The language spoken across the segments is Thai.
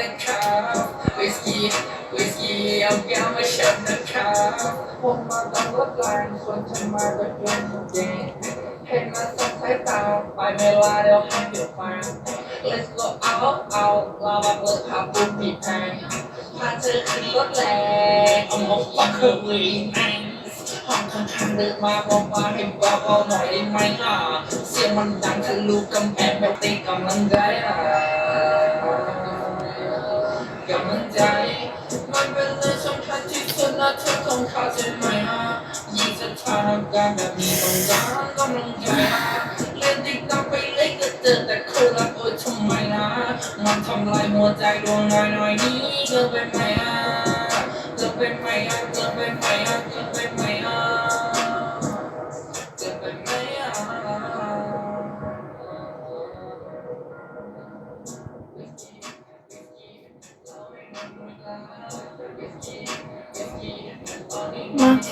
นะครับวิสกี้วิสกี้เอาแก้วมาเชิญนะครับผมมาตามรถแรงส่วนฉันมากับยนต์เย็นเห็นมาสองสายตาไปไม่ลาเดี๋ยวให้เดี๋ยวฟัง Let's go out out เรามาเปิดหาปุ่มปีแพงพาเธอขึ้นรถแรงเอาหมกปักเครื่องมือแองห้องข้างๆเดินมาบอกมาให้เบาๆหน่อยได้ไหมอะเสียงมันดังทะลุกำแพงแบบตีกำลังใจอะ กำลังใจ มันเป็นเรื่องสำคัญที่ฉันน่าจะต้องเข้าใจไหมฮะยิ่งสถานการณ์แบบนี้ต้องการกำลังใจฮะเล่นติ๊กต็อกไปเล่นก็เจอแต่คนละโอ้ยทำไมนะ มันทำลายหัวใจดวงน้อยน้อยๆนี้เกินไปไหมฮะเกินไปไหมฮะเกินไปไหมฮะเกินไป อ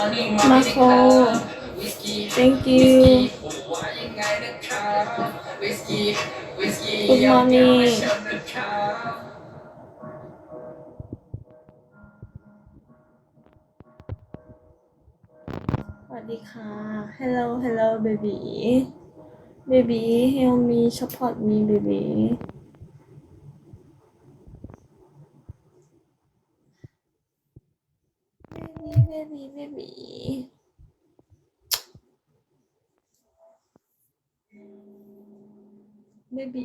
มาโค thank you good morning สวัสดีค่ะ hello hello baby baby help me support me baby baby baby baby baby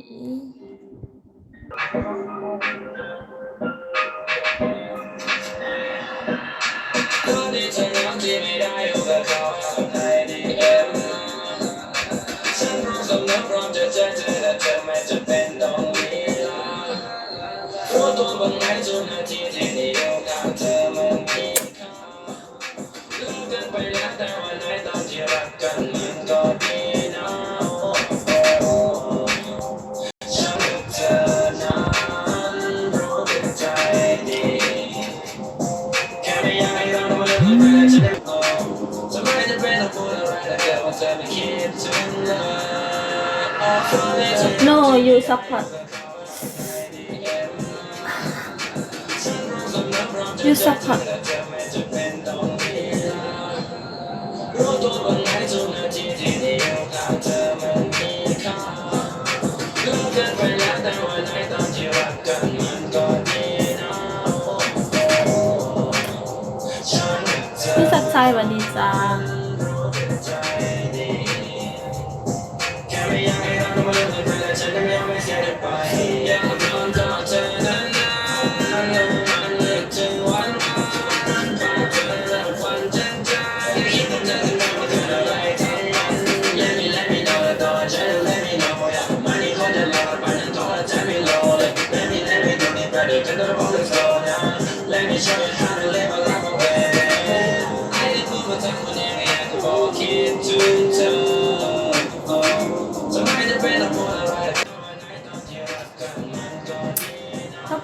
คนที่เธอรักที่ไม่ได้อยู่กับเขาทำให้ดีเอ็มฉันพร้อมสำนึกพร้อมจะเจอ ไปแล้วแต่วันไหนตอนที่รักกันมันก็ดีนะฉันกับเธอนั้นรู้เป็นใจดีแค่ไม่อยากให้เราต้องมาเลิกกันไปแล้จะได้โอ้จะไมจำเป็นต้องพูดอะไรแต่แค่ว่าเธอไม่คิดถึงเลย no you support you support รู้ตัวบ้างไหมทุกนาทีที่ได้อยู่ข้างเธอมันมีค่าเลิกกันไปแล้วแต่วันไหนตอนที่รักกันมันก็ดีนะฉันกับเธอพี่สักชัยสวัสดีจ้าแค่ไม่อยากให้เราต้องมาเลิกกันไปแต่ฉันก็ยังไม่เสียไปอยาก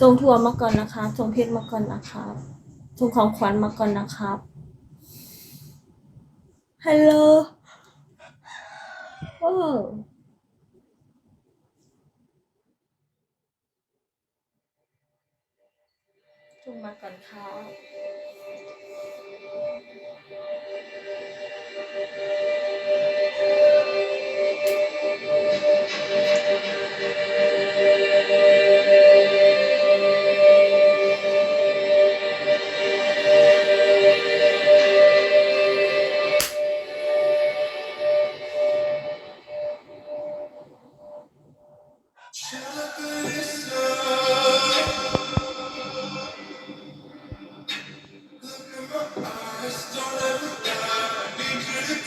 ส่งทัวร์มาก่อนนะครับ ส่งเพชรมาก่อนนะครับ ส่งของขวัญมาก่อนนะครับ ฮัลโหลโอ้ส่งมาก่อนครับ